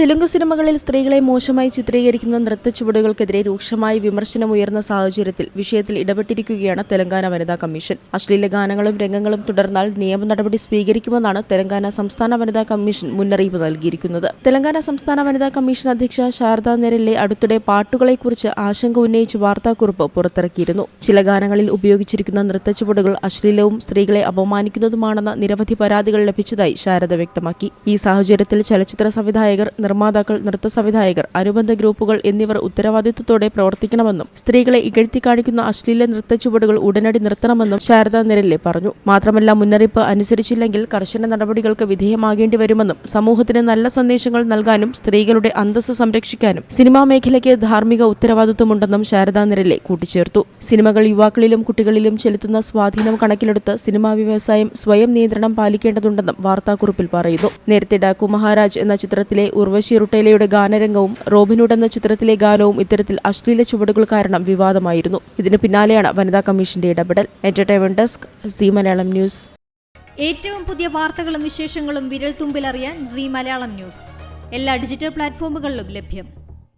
തെലുങ്ക് സിനിമകളിൽ സ്ത്രീകളെ മോശമായി ചിത്രീകരിക്കുന്ന രൂക്ഷമായ വിമർശനമുയർന്ന സാഹചര്യത്തിൽ വിഷയത്തിൽ ഇടപെട്ടിരിക്കുകയാണ് തെലങ്കാന വനിതാ കമ്മീഷൻ. അശ്ലീല ഗാനങ്ങളും രംഗങ്ങളും തുടർന്നാൽ നിയമ നടപടി സ്വീകരിക്കുമെന്നാണ് തെലങ്കാന സംസ്ഥാന വനിതാ കമ്മീഷൻ മുന്നറിയിപ്പ് നൽകിയിരിക്കുന്നത്. തെലങ്കാന സംസ്ഥാന വനിതാ കമ്മീഷൻ അധ്യക്ഷ ശാരദ നെരല്ലെ അടുത്തിടെ പാട്ടുകളെക്കുറിച്ച് ആശങ്ക ഉന്നയിച്ച് വാർത്താക്കുറിപ്പ് പുറത്തിറക്കിയിരുന്നു. ചില ഗാനങ്ങളിൽ ഉപയോഗിച്ചിരിക്കുന്ന നൃത്തച്ചുവടുകൾ അശ്ലീലവും സ്ത്രീകളെ അപമാനിക്കുന്നതുമാണെന്ന നിരവധി പരാതികൾ ലഭിച്ചതായി ശാരദ വ്യക്തമാക്കി. ഈ സാഹചര്യത്തിൽ ചലച്ചിത്ര സംവിധായകർ നിർമ്മാതാക്കൾ നൃത്ത സംവിധായകർ അനുബന്ധ ഗ്രൂപ്പുകൾ എന്നിവർ ഉത്തരവാദിത്വത്തോടെ പ്രവർത്തിക്കണമെന്നും സ്ത്രീകളെ ഇകഴ്ത്തി കാണിക്കുന്ന അശ്ലീല നൃത്ത ചുവടുകൾ ഉടനടി നിർത്തണമെന്നും ശാരദാ നിരല്ലെ പറഞ്ഞു. മാത്രമല്ല മുന്നറിയിപ്പ് അനുസരിച്ചില്ലെങ്കിൽ കർശന നടപടികൾക്ക് വിധേയമാകേണ്ടി വരുമെന്നും സമൂഹത്തിന് നല്ല സന്ദേശങ്ങൾ നൽകാനും സ്ത്രീകളുടെ അന്തസ്സ് സംരക്ഷിക്കാനും സിനിമാ മേഖലയ്ക്ക് ധാർമ്മിക ഉത്തരവാദിത്വമുണ്ടെന്നും ശാരദ നിരല്ലെ കൂട്ടിച്ചേർത്തു. സിനിമകൾ യുവാക്കളിലും കുട്ടികളിലും ചെലുത്തുന്ന സ്വാധീനം കണക്കിലെടുത്ത് സിനിമാ വ്യവസായം സ്വയം നിയന്ത്രണം പാലിക്കേണ്ടതുണ്ടെന്നും വാർത്താക്കുറിപ്പിൽ പറയുന്നു. നേരത്തെ ഡാക്കു മഹാരാജ് എന്ന ചിത്രത്തിലെ ഉർവശി റുട്ടേലയുടെ ഗാനരംഗവും റോബിൻഹുഡ് എന്ന ചിത്രത്തിലെ ഗാനവും ഇത്തരത്തിൽ അശ്ലീല ചുവടുകൾ കാരണം വിവാദമായിരുന്നു. ഇതിന് പിന്നാലെയാണ് വനിതാ കമ്മീഷന്റെ ഇടപെടൽ. Entertainment desk Zee Malayalam news ഏറ്റവും പുതിയ വാർത്തകളും വിശേഷങ്ങളും വിരൽ തുമ്പിലറിയാൻ സി മലയാളം ന്യൂസ് എല്ലാ ഡിജിറ്റൽ പ്ലാറ്റ്ഫോമുകളിലും ലഭ്യം.